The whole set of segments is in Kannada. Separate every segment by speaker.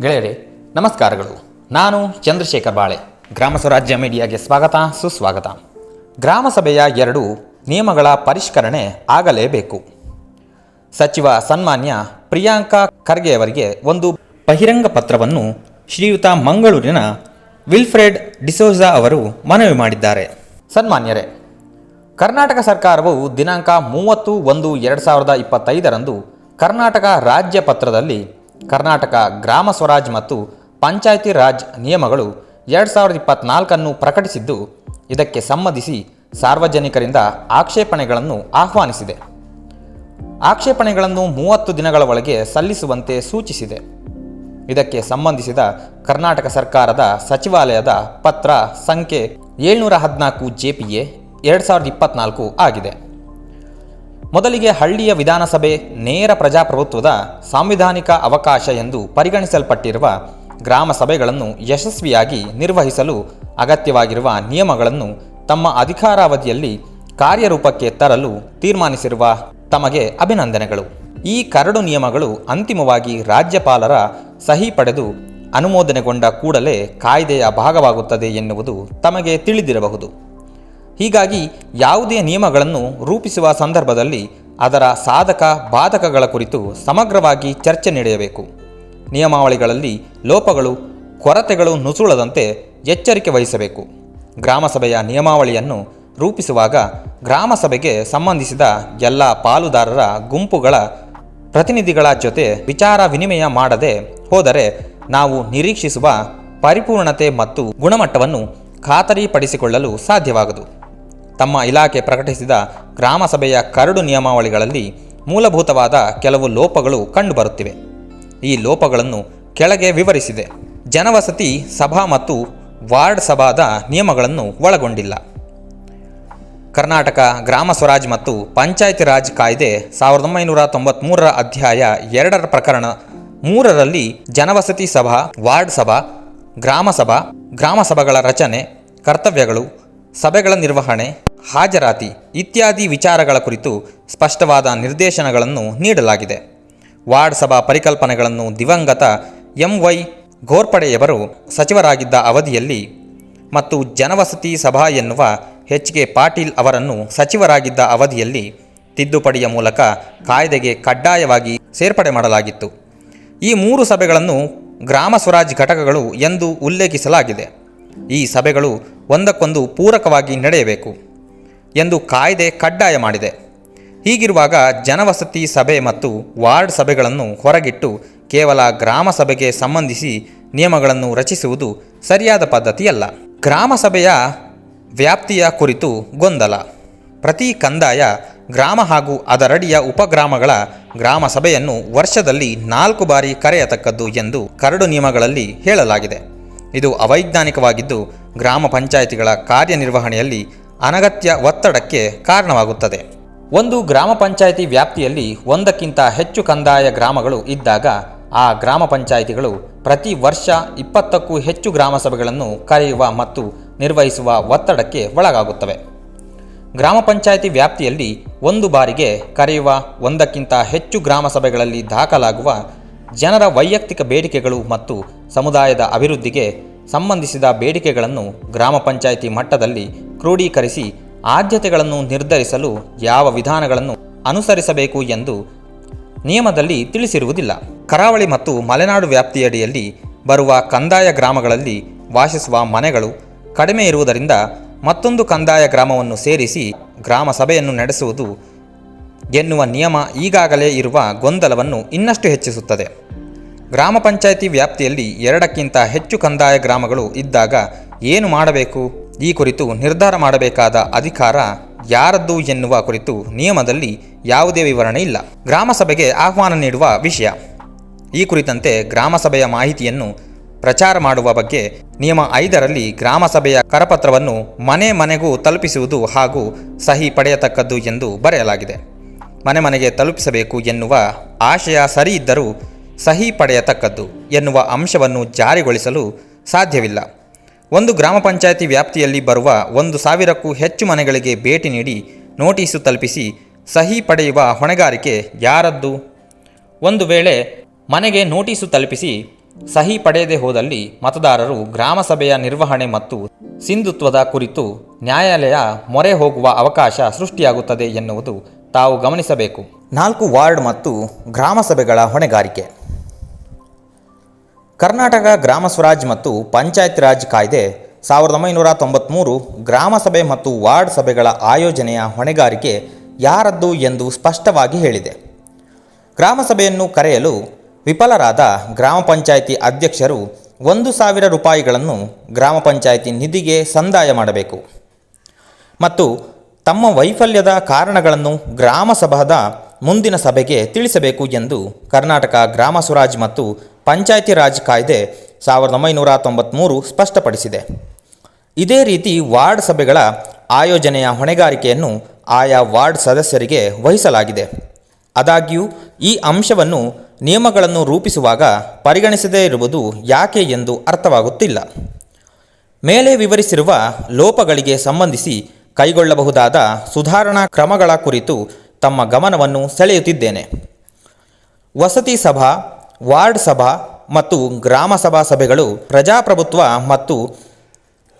Speaker 1: ಗೆಳೆಯರೇ, ನಮಸ್ಕಾರಗಳು. ನಾನು ಚಂದ್ರಶೇಖರ್ ಬಾಳೆ. ಗ್ರಾಮ ಸ್ವರಾಜ್ಯ ಮೀಡಿಯಾಗೆ ಸ್ವಾಗತ, ಸುಸ್ವಾಗತ. ಗ್ರಾಮ ಸಭೆಯ ಎರಡು ನಿಯಮಗಳ ಪರಿಷ್ಕರಣೆ ಆಗಲೇಬೇಕು. ಸಚಿವ ಸನ್ಮಾನ್ಯ ಪ್ರಿಯಾಂಕಾ ಖರ್ಗೆ ಅವರಿಗೆ ಒಂದು ಬಹಿರಂಗ ಪತ್ರವನ್ನು ಶ್ರೀಯುತ ಮಂಗಳೂರಿನ ವಿಲ್ಫ್ರೆಡ್ ಡಿಸೋಜಾ ಅವರು ಮನವಿ ಮಾಡಿದ್ದಾರೆ. ಸನ್ಮಾನ್ಯರೇ, ಕರ್ನಾಟಕ ಸರ್ಕಾರವು ದಿನಾಂಕ ಮೂವತ್ತು ಒಂದು ಎರಡು ಸಾವಿರದ ಇಪ್ಪತ್ತೈದರಂದು ಕರ್ನಾಟಕ ರಾಜ್ಯ ಪತ್ರದಲ್ಲಿ ಕರ್ನಾಟಕ ಗ್ರಾಮ ಸ್ವರಾಜ್ ಮತ್ತು ಪಂಚಾಯತಿ ರಾಜ್ ನಿಯಮಗಳು ಎರಡು ಸಾವಿರದ ಇಪ್ಪತ್ನಾಲ್ಕನ್ನು ಪ್ರಕಟಿಸಿದ್ದು, ಇದಕ್ಕೆ ಸಂಬಂಧಿಸಿ ಸಾರ್ವಜನಿಕರಿಂದ ಆಕ್ಷೇಪಣೆಗಳನ್ನು ಆಹ್ವಾನಿಸಿದೆ. ಆಕ್ಷೇಪಣೆಗಳನ್ನು ಮೂವತ್ತು ದಿನಗಳ ಒಳಗೆ ಸಲ್ಲಿಸುವಂತೆ ಸೂಚಿಸಿದೆ. ಇದಕ್ಕೆ ಸಂಬಂಧಿಸಿದ ಕರ್ನಾಟಕ ಸರ್ಕಾರದ ಸಚಿವಾಲಯದ ಪತ್ರ ಸಂಖ್ಯೆ ಏಳ್ನೂರ ಹದಿನಾಲ್ಕು ಜೆಪಿಎ ಎರಡು ಸಾವಿರದ ಇಪ್ಪತ್ನಾಲ್ಕು ಆಗಿದೆ. ಮೊದಲಿಗೆ ಹಳ್ಳಿಯ ವಿಧಾನಸಭೆ ನೇರ ಪ್ರಜಾಪ್ರಭುತ್ವದ ಸಾಂವಿಧಾನಿಕ ಅವಕಾಶ ಎಂದು ಪರಿಗಣಿಸಲ್ಪಟ್ಟಿರುವ ಗ್ರಾಮ ಸಭೆಗಳನ್ನು ಯಶಸ್ವಿಯಾಗಿ ನಿರ್ವಹಿಸಲು ಅಗತ್ಯವಾಗಿರುವ ನಿಯಮಗಳನ್ನು ತಮ್ಮ ಅಧಿಕಾರಾವಧಿಯಲ್ಲಿ ಕಾರ್ಯರೂಪಕ್ಕೆ ತರಲು ತೀರ್ಮಾನಿಸಿರುವ ತಮಗೆ ಅಭಿನಂದನೆಗಳು. ಈ ಕರಡು ನಿಯಮಗಳು ಅಂತಿಮವಾಗಿ ರಾಜ್ಯಪಾಲರ ಸಹಿ ಪಡೆದು ಅನುಮೋದನೆಗೊಂಡ ಕೂಡಲೇ ಕಾಯ್ದೆಯ ಭಾಗವಾಗುತ್ತದೆ ಎನ್ನುವುದು ತಮಗೆ ತಿಳಿದಿರಬಹುದು. ಹೀಗಾಗಿ ಯಾವುದೇ ನಿಯಮಗಳನ್ನು ರೂಪಿಸುವ ಸಂದರ್ಭದಲ್ಲಿ ಅದರ ಸಾಧಕ ಬಾಧಕಗಳ ಕುರಿತು ಸಮಗ್ರವಾಗಿ ಚರ್ಚೆ ನಡೆಯಬೇಕು. ನಿಯಮಾವಳಿಗಳಲ್ಲಿ ಲೋಪಗಳು, ಕೊರತೆಗಳು ನುಸುಳದಂತೆ ಎಚ್ಚರಿಕೆ ವಹಿಸಬೇಕು. ಗ್ರಾಮಸಭೆಯ ನಿಯಮಾವಳಿಯನ್ನು ರೂಪಿಸುವಾಗ ಗ್ರಾಮಸಭೆಗೆ ಸಂಬಂಧಿಸಿದ ಎಲ್ಲ ಪಾಲುದಾರರ ಗುಂಪುಗಳ ಪ್ರತಿನಿಧಿಗಳ ಜೊತೆ ವಿಚಾರ ವಿನಿಮಯ ಮಾಡದೆ ಹೋದರೆ ನಾವು ನಿರೀಕ್ಷಿಸುವ ಪರಿಪೂರ್ಣತೆ ಮತ್ತು ಗುಣಮಟ್ಟವನ್ನು ಖಾತರಿಪಡಿಸಿಕೊಳ್ಳಲು ಸಾಧ್ಯವಾಗದು. ತಮ್ಮ ಇಲಾಖೆ ಪ್ರಕಟಿಸಿದ ಗ್ರಾಮಸಭೆಯ ಕರಡು ನಿಯಮಾವಳಿಗಳಲ್ಲಿ ಮೂಲಭೂತವಾದ ಕೆಲವು ಲೋಪಗಳು ಕಂಡುಬರುತ್ತಿವೆ. ಈ ಲೋಪಗಳನ್ನು ಕೆಳಗೆ ವಿವರಿಸಿದೆ. ಜನವಸತಿ ಸಭಾ ಮತ್ತು ವಾರ್ಡ್ ಸಭಾದ ನಿಯಮಗಳನ್ನು ಒಳಗೊಂಡಿಲ್ಲ. ಕರ್ನಾಟಕ ಗ್ರಾಮ ಸ್ವರಾಜ್ ಮತ್ತು ಪಂಚಾಯತಿ ರಾಜ್ ಕಾಯ್ದೆ ಸಾವಿರದ ಒಂಬೈನೂರ ತೊಂಬತ್ಮೂರರ ಅಧ್ಯಾಯ ಎರಡರ ಪ್ರಕರಣ ಮೂರರಲ್ಲಿ ಜನವಸತಿ ಸಭಾ, ವಾರ್ಡ್ ಸಭಾ, ಗ್ರಾಮ ಸಭಾ ರಚನೆ, ಕರ್ತವ್ಯಗಳು, ಸಭೆಗಳ ನಿರ್ವಹಣೆ ಹಾಜರಾತಿ ಇತ್ಯಾದಿ ವಿಚಾರಗಳ ಕುರಿತು ಸ್ಪಷ್ಟವಾದ ನಿರ್ದೇಶನಗಳನ್ನು ನೀಡಲಾಗಿದೆ. ವಾರ್ಡ್ ಸಭಾ ಪರಿಕಲ್ಪನೆಗಳನ್ನು ದಿವಂಗತ ಎಂ ವೈ ಘೋರ್ಪಡೆಯವರು ಸಚಿವರಾಗಿದ್ದ ಅವಧಿಯಲ್ಲಿ ಮತ್ತು ಜನವಸತಿ ಸಭಾ ಎನ್ನುವ ಎಚ್ ಕೆ ಪಾಟೀಲ್ ಅವರನ್ನು ಸಚಿವರಾಗಿದ್ದ ಅವಧಿಯಲ್ಲಿ ತಿದ್ದುಪಡಿಯ ಮೂಲಕ ಕಾಯ್ದೆಗೆ ಕಡ್ಡಾಯವಾಗಿ ಸೇರ್ಪಡೆ ಮಾಡಲಾಗಿತ್ತು. ಈ ಮೂರು ಸಭೆಗಳನ್ನು ಗ್ರಾಮ ಸ್ವರಾಜ್ ಘಟಕಗಳು ಎಂದು ಉಲ್ಲೇಖಿಸಲಾಗಿದೆ. ಈ ಸಭೆಗಳು ಒಂದಕ್ಕೊಂದು ಪೂರಕವಾಗಿ ನಡೆಯಬೇಕು. ಎಂದು ಕಾಯ್ದೆ ಕಡ್ಡಾಯ ಮಾಡಿದೆ. ಹೀಗಿರುವಾಗ ಜನವಸತಿ ಸಭೆ ಮತ್ತು ವಾರ್ಡ್ ಸಭೆಗಳನ್ನು ಹೊರಗಿಟ್ಟು ಕೇವಲ ಗ್ರಾಮ ಸಭೆಗೆ ಸಂಬಂಧಿಸಿ ನಿಯಮಗಳನ್ನು ರಚಿಸುವುದು ಸರಿಯಾದ ಪದ್ಧತಿಯಲ್ಲ. ಗ್ರಾಮ ಸಭೆಯ ವ್ಯಾಪ್ತಿಯ ಕುರಿತು ಗೊಂದಲ. ಪ್ರತಿ ಕಂದಾಯ, ಗ್ರಾಮ ಹಾಗೂ ಅದರಡಿಯ ಉಪಗ್ರಾಮಗಳ ಗ್ರಾಮ ಸಭೆಯನ್ನು ವರ್ಷದಲ್ಲಿ ನಾಲ್ಕು ಬಾರಿ ಕರೆಯತಕ್ಕದ್ದು ಎಂದು ಕರಡು ನಿಯಮಗಳಲ್ಲಿ ಹೇಳಲಾಗಿದೆ. ಇದು ಅವೈಜ್ಞಾನಿಕವಾಗಿದ್ದು, ಗ್ರಾಮ ಪಂಚಾಯಿತಿಗಳ ಕಾರ್ಯನಿರ್ವಹಣೆಯಲ್ಲಿ ಅನಗತ್ಯ ಒತ್ತಡಕ್ಕೆ ಕಾರಣವಾಗುತ್ತದೆ. ಒಂದು ಗ್ರಾಮ ಪಂಚಾಯಿತಿ ವ್ಯಾಪ್ತಿಯಲ್ಲಿ ಒಂದಕ್ಕಿಂತ ಹೆಚ್ಚು ಕಂದಾಯ ಗ್ರಾಮಗಳು ಇದ್ದಾಗ ಆ ಗ್ರಾಮ ಪಂಚಾಯಿತಿಗಳು ಪ್ರತಿ ವರ್ಷ ಇಪ್ಪತ್ತಕ್ಕೂ ಹೆಚ್ಚು ಗ್ರಾಮ ಸಭೆಗಳನ್ನು ಕರೆಯುವ ಮತ್ತು ನಿರ್ವಹಿಸುವ ಒತ್ತಡಕ್ಕೆ ಒಳಗಾಗುತ್ತವೆ. ಗ್ರಾಮ ಪಂಚಾಯಿತಿ ವ್ಯಾಪ್ತಿಯಲ್ಲಿ ಒಂದು ಬಾರಿಗೆ ಕರೆಯುವ ಒಂದಕ್ಕಿಂತ ಹೆಚ್ಚು ಗ್ರಾಮ ಸಭೆಗಳಲ್ಲಿ ದಾಖಲಾಗುವ ಜನರ ವೈಯಕ್ತಿಕ ಬೇಡಿಕೆಗಳು ಮತ್ತು ಸಮುದಾಯದ ಅಭಿವೃದ್ಧಿಗೆ ಸಂಬಂಧಿಸಿದ ಬೇಡಿಕೆಗಳನ್ನು ಗ್ರಾಮ ಪಂಚಾಯಿತಿ ಮಟ್ಟದಲ್ಲಿ ಕ್ರೋಢೀಕರಿಸಿ ಆದ್ಯತೆಗಳನ್ನು ನಿರ್ಧರಿಸಲು ಯಾವ ವಿಧಾನಗಳನ್ನು ಅನುಸರಿಸಬೇಕು ಎಂದು ನಿಯಮದಲ್ಲಿ ತಿಳಿಸಿರುವುದಿಲ್ಲ. ಕರಾವಳಿ ಮತ್ತು ಮಲೆನಾಡು ವ್ಯಾಪ್ತಿಯಡಿಯಲ್ಲಿ ಬರುವ ಕಂದಾಯ ಗ್ರಾಮಗಳಲ್ಲಿ ವಾಸಿಸುವ ಮನೆಗಳು ಕಡಿಮೆ ಇರುವುದರಿಂದ ಮತ್ತೊಂದು ಕಂದಾಯ ಗ್ರಾಮವನ್ನು ಸೇರಿಸಿ ಗ್ರಾಮ ಸಭೆಯನ್ನು ನಡೆಸುವುದು ಎನ್ನುವ ನಿಯಮ ಈಗಾಗಲೇ ಇರುವ ಗೊಂದಲವನ್ನು ಇನ್ನಷ್ಟು ಹೆಚ್ಚಿಸುತ್ತದೆ. ಗ್ರಾಮ ಪಂಚಾಯಿತಿ ವ್ಯಾಪ್ತಿಯಲ್ಲಿ ಎರಡಕ್ಕಿಂತ ಹೆಚ್ಚು ಕಂದಾಯ ಗ್ರಾಮಗಳು ಇದ್ದಾಗ ಏನು ಮಾಡಬೇಕು? ಈ ಕುರಿತು ನಿರ್ಧಾರ ಮಾಡಬೇಕಾದ ಅಧಿಕಾರ ಯಾರದ್ದು ಎನ್ನುವ ಕುರಿತು ನಿಯಮದಲ್ಲಿ ಯಾವುದೇ ವಿವರಣೆ ಇಲ್ಲ. ಗ್ರಾಮ ಸಭೆಗೆ ಆಹ್ವಾನ ನೀಡುವ ವಿಷಯ. ಈ ಕುರಿತಂತೆ ಗ್ರಾಮ ಸಭೆಯ ಮಾಹಿತಿಯನ್ನು ಪ್ರಚಾರ ಮಾಡುವ ಬಗ್ಗೆ ನಿಯಮ ಐದರಲ್ಲಿ ಗ್ರಾಮ ಸಭೆಯ ಕರಪತ್ರವನ್ನು ಮನೆ ಮನೆಗೂ ತಲುಪಿಸುವುದು ಹಾಗೂ ಸಹಿ ಪಡೆಯತಕ್ಕದ್ದು ಎಂದು ಬರೆಯಲಾಗಿದೆ. ಮನೆ ಮನೆಗೆ ತಲುಪಿಸಬೇಕು ಎನ್ನುವ ಆಶಯ ಸರಿ ಇದ್ದರೂ ಸಹಿ ಪಡೆಯತಕ್ಕದ್ದು ಎನ್ನುವ ಅಂಶವನ್ನು ಜಾರಿಗೊಳಿಸಲು ಸಾಧ್ಯವಿಲ್ಲ. ಒಂದು ಗ್ರಾಮ ಪಂಚಾಯಿತಿ ವ್ಯಾಪ್ತಿಯಲ್ಲಿ ಬರುವ ಒಂದು ಸಾವಿರಕ್ಕೂ ಹೆಚ್ಚು ಮನೆಗಳಿಗೆ ಭೇಟಿ ನೀಡಿ ನೋಟಿಸು ತಲುಪಿಸಿ ಸಹಿ ಪಡೆಯುವ ಹೊಣೆಗಾರಿಕೆ ಯಾರದ್ದು? ಒಂದು ವೇಳೆ ಮನೆಗೆ ನೋಟಿಸು ತಲುಪಿಸಿ ಸಹಿ ಪಡೆಯದೇ ಹೋದಲ್ಲಿ ಮತದಾರರು ಗ್ರಾಮ ಸಭೆಯ ನಿರ್ವಹಣೆ ಮತ್ತು ಸಿಂಧುತ್ವದ ಕುರಿತು ನ್ಯಾಯಾಲಯ ಮೊರೆ ಹೋಗುವ ಅವಕಾಶ ಸೃಷ್ಟಿಯಾಗುತ್ತದೆ ಎನ್ನುವುದು ತಾವು ಗಮನಿಸಬೇಕು. ನಾಲ್ಕು ವಾರ್ಡ್ ಮತ್ತು ಗ್ರಾಮ ಸಭೆಗಳ ಹೊಣೆಗಾರಿಕೆ. ಕರ್ನಾಟಕ ಗ್ರಾಮ ಸ್ವರಾಜ್ ಮತ್ತು ಪಂಚಾಯತ್ ರಾಜ್ ಕಾಯ್ದೆ ಸಾವಿರದ ಒಂಬೈನೂರ ತೊಂಬತ್ತ್ಮೂರು ಗ್ರಾಮ ಸಭೆ ಮತ್ತು ವಾರ್ಡ್ ಸಭೆಗಳ ಆಯೋಜನೆಯ ಹೊಣೆಗಾರಿಕೆ ಯಾರದ್ದು ಎಂದು ಸ್ಪಷ್ಟವಾಗಿ ಹೇಳಿದೆ. ಗ್ರಾಮ ಸಭೆಯನ್ನು ಕರೆಯಲು ವಿಫಲರಾದ ಗ್ರಾಮ ಪಂಚಾಯಿತಿ ಅಧ್ಯಕ್ಷರು ಒಂದು ಸಾವಿರ ರೂಪಾಯಿಗಳನ್ನು ಗ್ರಾಮ ಪಂಚಾಯಿತಿ ನಿಧಿಗೆ ಸಂದಾಯ ಮಾಡಬೇಕು. ಮತ್ತು ತಮ್ಮ ವೈಫಲ್ಯದ ಕಾರಣಗಳನ್ನು ಗ್ರಾಮ ಸಭಾದ ಮುಂದಿನ ಸಭೆಗೆ ತಿಳಿಸಬೇಕು ಎಂದು ಕರ್ನಾಟಕ ಗ್ರಾಮ ಸ್ವರಾಜ್ ಮತ್ತು ಪಂಚಾಯತಿ ರಾಜ್ ಕಾಯ್ದೆ ಸಾವಿರದ ಒಂಬೈನೂರ ತೊಂಬತ್ತ್ಮೂರು ಸ್ಪಷ್ಟಪಡಿಸಿದೆ. ಇದೇ ರೀತಿ ವಾರ್ಡ್ ಸಭೆಗಳ ಆಯೋಜನೆಯ ಹೊಣೆಗಾರಿಕೆಯನ್ನು ಆಯಾ ವಾರ್ಡ್ ಸದಸ್ಯರಿಗೆ ವಹಿಸಲಾಗಿದೆ. ಆದಾಗ್ಯೂ, ಈ ಅಂಶವನ್ನು ನಿಯಮಗಳನ್ನು ರೂಪಿಸುವಾಗ ಪರಿಗಣಿಸದೇ ಇರುವುದು ಯಾಕೆ ಎಂದು ಅರ್ಥವಾಗುತ್ತಿಲ್ಲ. ಮೇಲೆ ವಿವರಿಸಿರುವ ಲೋಪಗಳಿಗೆ ಸಂಬಂಧಿಸಿ ಕೈಗೊಳ್ಳಬಹುದಾದ ಸುಧಾರಣಾ ಕ್ರಮಗಳ ಕುರಿತು ತಮ್ಮ ಗಮನವನ್ನು ಸೆಳೆಯುತ್ತಿದ್ದೇನೆ. ವಸತಿ ಸಭಾ ವಾರ್ಡ್ ಸಭಾ ಮತ್ತು ಗ್ರಾಮ ಸಭಾ ಸಭೆಗಳು ಪ್ರಜಾಪ್ರಭುತ್ವ ಮತ್ತು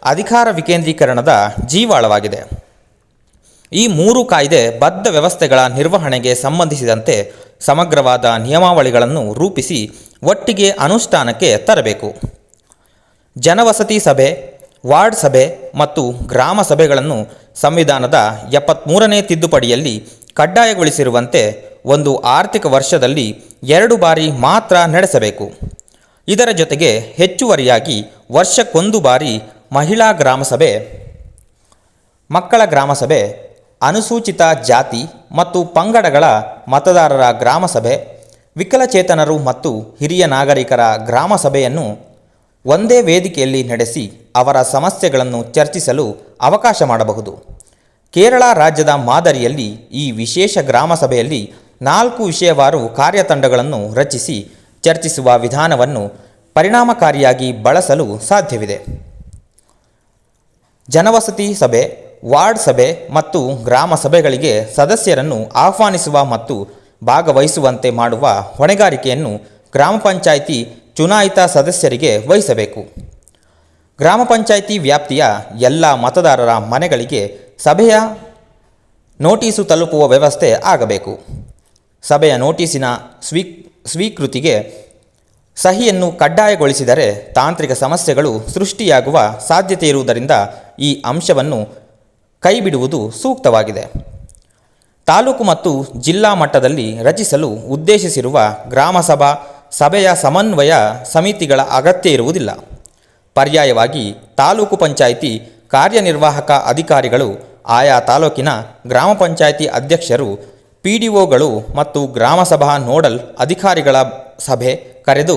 Speaker 1: ಅಧಿಕಾರ ವಿಕೇಂದ್ರೀಕರಣದ ಜೀವಾಳವಾಗಿದೆ. ಈ ಮೂರು ಕಾಯ್ದೆ ಬದ್ಧ ವ್ಯವಸ್ಥೆಗಳ ನಿರ್ವಹಣೆಗೆ ಸಂಬಂಧಿಸಿದಂತೆ ಸಮಗ್ರವಾದ ನಿಯಮಾವಳಿಗಳನ್ನು ರೂಪಿಸಿ ಒಟ್ಟಿಗೆ ಅನುಷ್ಠಾನಕ್ಕೆ ತರಬೇಕು. ಜನವಸತಿ ಸಭೆ, ವಾರ್ಡ್ ಸಭೆ ಮತ್ತು ಗ್ರಾಮ ಸಭೆಗಳನ್ನು ಸಂವಿಧಾನದ ಎಪ್ಪತ್ತ್ಮೂರನೇ ತಿದ್ದುಪಡಿಯಲ್ಲಿ ಕಡ್ಡಾಯಗೊಳಿಸಿರುವಂತೆ ಒಂದು ಆರ್ಥಿಕ ವರ್ಷದಲ್ಲಿ ಎರಡು ಬಾರಿ ಮಾತ್ರ ನಡೆಸಬೇಕು. ಇದರ ಜೊತೆಗೆ ಹೆಚ್ಚುವರಿಯಾಗಿ ವರ್ಷಕ್ಕೊಂದು ಬಾರಿ ಮಹಿಳಾ ಗ್ರಾಮಸಭೆ, ಮಕ್ಕಳ ಗ್ರಾಮಸಭೆ, ಅನುಸೂಚಿತ ಜಾತಿ ಮತ್ತು ಪಂಗಡಗಳ ಮತದಾರರ ಗ್ರಾಮಸಭೆ, ವಿಕಲಚೇತನರು ಮತ್ತು ಹಿರಿಯ ನಾಗರಿಕರ ಗ್ರಾಮಸಭೆಯನ್ನು ಒಂದೇ ವೇದಿಕೆಯಲ್ಲಿ ನಡೆಸಿ ಅವರ ಸಮಸ್ಯೆಗಳನ್ನು ಚರ್ಚಿಸಲು ಅವಕಾಶ ಮಾಡಬಹುದು. ಕೇರಳ ರಾಜ್ಯದ ಮಾದರಿಯಲ್ಲಿ ಈ ವಿಶೇಷ ಗ್ರಾಮ ಸಭೆಯಲ್ಲಿ ನಾಲ್ಕು ವಿಷಯವಾರು ಕಾರ್ಯತಂಡಗಳನ್ನು ರಚಿಸಿ ಚರ್ಚಿಸುವ ವಿಧಾನವನ್ನು ಪರಿಣಾಮಕಾರಿಯಾಗಿ ಬಳಸಲು ಸಾಧ್ಯವಿದೆ. ಜನವಸತಿ ಸಭೆ, ವಾರ್ಡ್ ಸಭೆ ಮತ್ತು ಗ್ರಾಮ ಸಭೆಗಳಿಗೆ ಸದಸ್ಯರನ್ನು ಆಹ್ವಾನಿಸುವ ಮತ್ತು ಭಾಗವಹಿಸುವಂತೆ ಮಾಡುವ ಹೊಣೆಗಾರಿಕೆಯನ್ನು ಗ್ರಾಮ ಪಂಚಾಯಿತಿ ಚುನಾಯಿತ ಸದಸ್ಯರಿಗೆ ವಹಿಸಬೇಕು. ಗ್ರಾಮ ಪಂಚಾಯಿತಿ ವ್ಯಾಪ್ತಿಯ ಎಲ್ಲ ಮತದಾರರ ಮನೆಗಳಿಗೆ ಸಭೆಯ ನೋಟಿಸು ತಲುಪುವ ವ್ಯವಸ್ಥೆ ಆಗಬೇಕು. ಸಭೆಯ ನೋಟಿಸಿನ ಸ್ವೀ ಸ್ವೀಕೃತಿಗೆ ಸಹಿಯನ್ನು ಕಡ್ಡಾಯಗೊಳಿಸಿದರೆ ತಾಂತ್ರಿಕ ಸಮಸ್ಯೆಗಳು ಸೃಷ್ಟಿಯಾಗುವ ಸಾಧ್ಯತೆ ಇರುವುದರಿಂದ ಈ ಅಂಶವನ್ನು ಕೈಬಿಡುವುದು ಸೂಕ್ತವಾಗಿದೆ. ತಾಲೂಕು ಮತ್ತು ಜಿಲ್ಲಾ ಮಟ್ಟದಲ್ಲಿ ರಚಿಸಲು ಉದ್ದೇಶಿಸಿರುವ ಗ್ರಾಮಸಭಾ ಸಭೆಯ ಸಮನ್ವಯ ಸಮಿತಿಗಳ ಅಗತ್ಯ ಇರುವುದಿಲ್ಲ. ಪರ್ಯಾಯವಾಗಿ ತಾಲೂಕು ಪಂಚಾಯಿತಿ ಕಾರ್ಯನಿರ್ವಾಹಕ ಅಧಿಕಾರಿಗಳು, ಆಯಾ ತಾಲೂಕಿನ ಗ್ರಾಮ ಪಂಚಾಯಿತಿ ಅಧ್ಯಕ್ಷರು ಪಿ ಡಿ ಒಗಳು ಮತ್ತು ಗ್ರಾಮಸಭಾ ನೋಡಲ್ ಅಧಿಕಾರಿಗಳ ಸಭೆ ಕರೆದು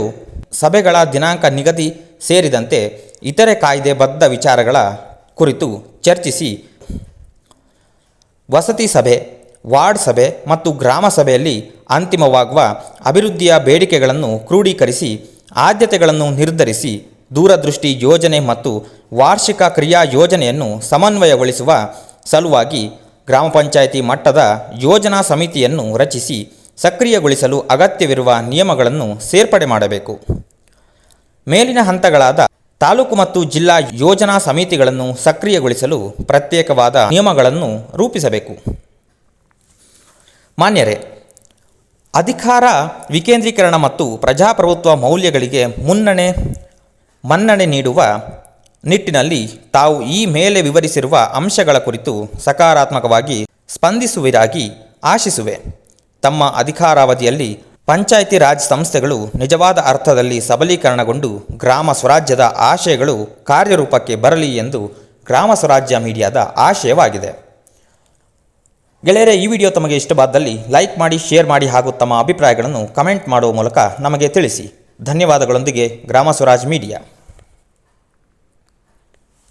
Speaker 1: ಸಭೆಗಳ ದಿನಾಂಕ ನಿಗದಿ ಸೇರಿದಂತೆ ಇತರೆ ಕಾಯ್ದೆಬದ್ಧ ವಿಚಾರಗಳ ಕುರಿತು ಚರ್ಚಿಸಿ. ವಸತಿ ಸಭೆ, ವಾರ್ಡ್ ಸಭೆ ಮತ್ತು ಗ್ರಾಮ ಸಭೆಯಲ್ಲಿ ಅಂತಿಮವಾಗುವ ಅಭಿವೃದ್ಧಿಯ ಬೇಡಿಕೆಗಳನ್ನು ಕ್ರೋಢೀಕರಿಸಿ ಆದ್ಯತೆಗಳನ್ನು ನಿರ್ಧರಿಸಿ, ದೂರದೃಷ್ಟಿ ಯೋಜನೆ ಮತ್ತು ವಾರ್ಷಿಕ ಕ್ರಿಯಾ ಯೋಜನೆಯನ್ನು ಸಮನ್ವಯಗೊಳಿಸುವ ಸಲುವಾಗಿ ಗ್ರಾಮ ಪಂಚಾಯಿತಿ ಮಟ್ಟದ ಯೋಜನಾ ಸಮಿತಿಯನ್ನು ರಚಿಸಿ ಸಕ್ರಿಯಗೊಳಿಸಲು ಅಗತ್ಯವಿರುವ ನಿಯಮಗಳನ್ನು ಸೇರ್ಪಡೆ ಮಾಡಬೇಕು. ಮೇಲಿನ ಹಂತಗಳಾದ ತಾಲೂಕು ಮತ್ತು ಜಿಲ್ಲಾ ಯೋಜನಾ ಸಮಿತಿಗಳನ್ನು ಸಕ್ರಿಯಗೊಳಿಸಲು ಪ್ರತ್ಯೇಕವಾದ ನಿಯಮಗಳನ್ನು ರೂಪಿಸಬೇಕು. ಮಾನ್ಯರೇ, ಅಧಿಕಾರ ವಿಕೇಂದ್ರೀಕರಣ ಮತ್ತು ಪ್ರಜಾಪ್ರಭುತ್ವ ಮೌಲ್ಯಗಳಿಗೆ ಮುನ್ನಣೆ, ಮನ್ನಣೆ ನೀಡುವ ನಿಟ್ಟಿನಲ್ಲಿ ತಾವು ಈ ಮೇಲೆ ವಿವರಿಸಿರುವ ಅಂಶಗಳ ಕುರಿತು ಸಕಾರಾತ್ಮಕವಾಗಿ ಸ್ಪಂದಿಸುವಿರಾಗಿ ಆಶಿಸುವೆ. ತಮ್ಮ ಅಧಿಕಾರಾವಧಿಯಲ್ಲಿ ಪಂಚಾಯಿತಿ ರಾಜ್ ಸಂಸ್ಥೆಗಳು ನಿಜವಾದ ಅರ್ಥದಲ್ಲಿ ಸಬಲೀಕರಣಗೊಂಡು ಗ್ರಾಮ ಸ್ವರಾಜ್ಯದ ಆಶಯಗಳು ಕಾರ್ಯರೂಪಕ್ಕೆ ಬರಲಿ ಎಂದು ಗ್ರಾಮ ಸ್ವರಾಜ್ಯ ಮೀಡಿಯಾದ ಆಶಯವಾಗಿದೆ. ಗೆಳೆಯರೆ, ಈ ವಿಡಿಯೋ ತಮಗೆ ಇಷ್ಟವಾದಲ್ಲಿ ಲೈಕ್ ಮಾಡಿ, ಶೇರ್ ಮಾಡಿ ಹಾಗೂ ತಮ್ಮ ಅಭಿಪ್ರಾಯಗಳನ್ನು ಕಮೆಂಟ್ ಮಾಡುವ ಮೂಲಕ ನಮಗೆ ತಿಳಿಸಿ. ಧನ್ಯವಾದಗಳೊಂದಿಗೆ ಗ್ರಾಮ ಸ್ವರಾಜ್ ಮೀಡಿಯಾ.